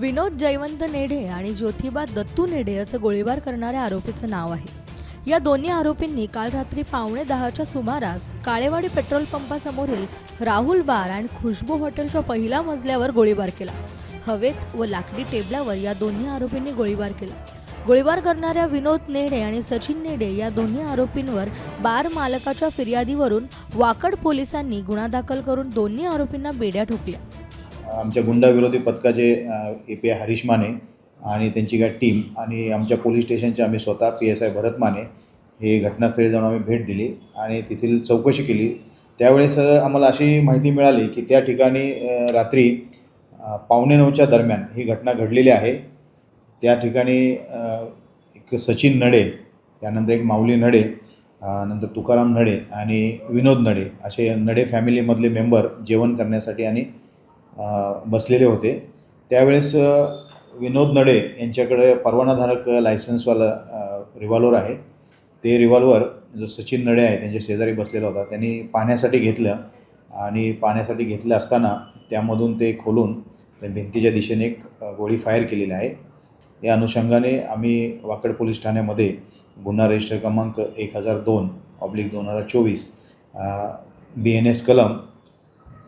विनोद जयवंत नेढे आणि ज्योतिबा दत्तू नेढे असं गोळीबार करणाऱ्या आरोपीचं नाव आहे. या दोन्ही आरोपींनी काल रात्री पावणे दहाच्या सुमारास काळेवाडी पेट्रोल पंपासमोरील राहुल बार अँड खुशबू हॉटेलच्या पहिल्या मजल्यावर गोळीबार केला. हवेत व लाकडी टेबलावर या दोन्ही आरोपींनी गोळीबार केला. गोळीबार करणाऱ्या विनोद नेडे आणि सचिन नेडे या दोन्ही आरोपींवर बार मालकाच्या फिर्यादीवरून वाकड पोलिसांनी गुन्हा दाखल करून दोन्ही आरोपींना बेड्या ठोकल्या. आमच्या गुंडाविरोधी पथकाचे A P I Harish Mane आणि त्यांची काय टीम आणि आमच्या पोलीस स्टेशनचे आम्ही स्वतः P S I Bharat Mane हे घटनास्थळी जाऊन आम्ही भेट दिली आणि तेथील चौकशी केली. त्यावेळेस आम्हाला अशी माहिती मिळाली की त्या ठिकाणी रात्री पावणे नऊच्या दरम्यान ही घटना घडलेली आहे. त्या ठिकाणी एक सचिन नडे त्यानंतर एक माऊली नडे नंतर तुकाराम नडे आणि विनोद नडे असे नडे फॅमिलीमधले मेंबर जेवण करण्यासाठी आणि बसलेले होते. त्यावेळेस विनोद नडे यांच्याकडे परवानाधारक लायसन्सवालं रिव्हॉल्वर आहे. ते रिव्हॉल्वर जो सचिन नडे आहे त्यांच्या शेजारी बसलेला होता. त्यांनी पाहण्यासाठी घेतलं आणि पाहण्यासाठी घेतलं असताना त्यामधून ते खोलून त्या भिंतीच्या दिशेने एक गोळी फायर केलेली आहे. या अनुषंगाने आम्ही वाकड पोलीस ठाण्यामध्ये गुन्हा रजिस्टर क्रमांक एक हजार दोन ऑब्लिक दोन हजार चोवीस बी एन एस कलम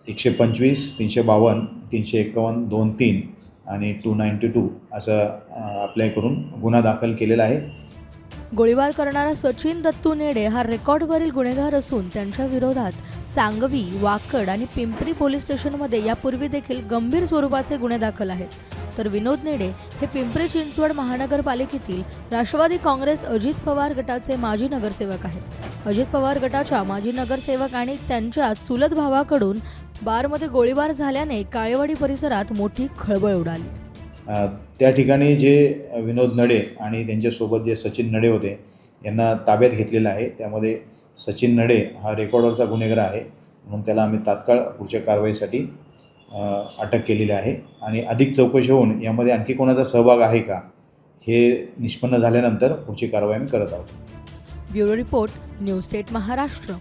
एकशे पंचवीस तीनशे बावन्न तीनशे एक्कावन्न दोन तीन आणि टू नाईंटी टू असं अप्लाय करून गुन्हा दाखल केलेला आहे. गोळीबार करणारा सचिन दत्तू नेडे हा रेकॉर्डवरील गुन्हेगार असून त्यांच्या विरोधात सांगवी वाकड आणि पिंपरी पोलीस स्टेशनमध्ये यापूर्वी देखील गंभीर स्वरूपाचे गुन्हे दाखल आहेत. तर विनोद नेडे हे पिंपरी चिंचवड महानगरपालिकेतील राष्ट्रवादी काँग्रेस अजित पवार गटाचे माजी नगरसेवक आहेत. अजित पवार गटाच्या माजी नगरसेवक आणि त्यांच्या चुलत भावाकडून बारमध्ये गोळीबार झाल्याने काळेवाडी परिसरात मोठी खळबळ उडाली. त्या ठिकाणी जे विनोद नडे आणि त्यांच्यासोबत जे सचिन नडे होते यांना ताब्यात घेतलेलं आहे. त्यामध्ये सचिन नडे हा रेकॉर्डवरचा गुन्हेगार आहे. म्हणून त्याला आम्ही तात्काळ पुढच्या कारवाईसाठी अटक केलेली आहे. आणि अधिक चौकशी होऊन यामध्ये आणखी कोणाचा सहभाग आहे का हे निष्पन्न झाल्यानंतर पुढची कारवाई आम्ही करत आहोत. Bureau report news state Maharashtra.